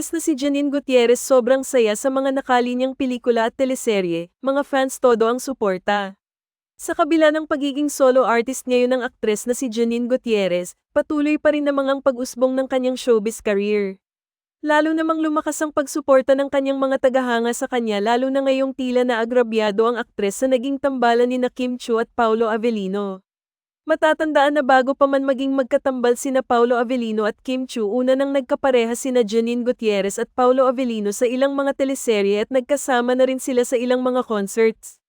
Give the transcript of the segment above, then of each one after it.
si Janine Gutierrez sobrang saya sa mga nakalinyang pelikula at teleserye, mga fans todo ang suporta. Sa kabila ng pagiging solo artist ngayon ng aktres na si Janine Gutierrez, patuloy pa rin namang ang pag-usbong ng kanyang showbiz career. Lalo namang lumakas ang pagsuporta ng kanyang mga tagahanga sa kanya lalo na ngayong tila na agrabyado ang aktres sa naging tambalan ni na Kim Chu at Paulo Avellino. Matatandaan na bago pa man maging magkatambal sina Paulo Avellino at Kim Chu una nang nagkapareha sina Janine Gutierrez at Paulo Avellino sa ilang mga teleserye at nagkasama na rin sila sa ilang mga concerts.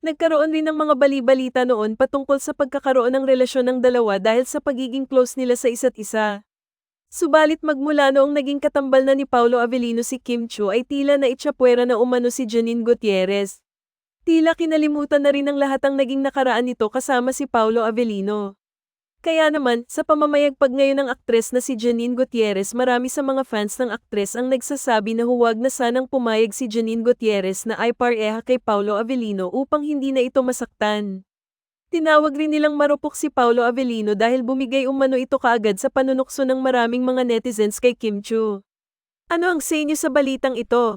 Nagkaroon rin ng mga bali-balita noon patungkol sa pagkakaroon ng relasyon ng dalawa dahil sa pagiging close nila sa isa't isa. Subalit magmula noong naging katambal na ni Paulo Avellino si Kim Chu ay tila na itsapwera na umano si Janine Gutierrez. Tila kinalimutan na rin ng lahat ang naging nakaraan nito kasama si Paulo Avellino. Kaya naman, sa pamamayagpag ngayon ng aktres na si Janine Gutierrez marami sa mga fans ng aktres ang nagsasabi na huwag na sanang pumayag si Janine Gutierrez na ay pareha kay Paulo Avellino upang hindi na ito masaktan. Tinawag rin nilang marupok si Paulo Avellino dahil bumigay umano ito kaagad sa panunukso ng maraming mga netizens kay Kim Chu. Ano ang say niyo sa balitang ito?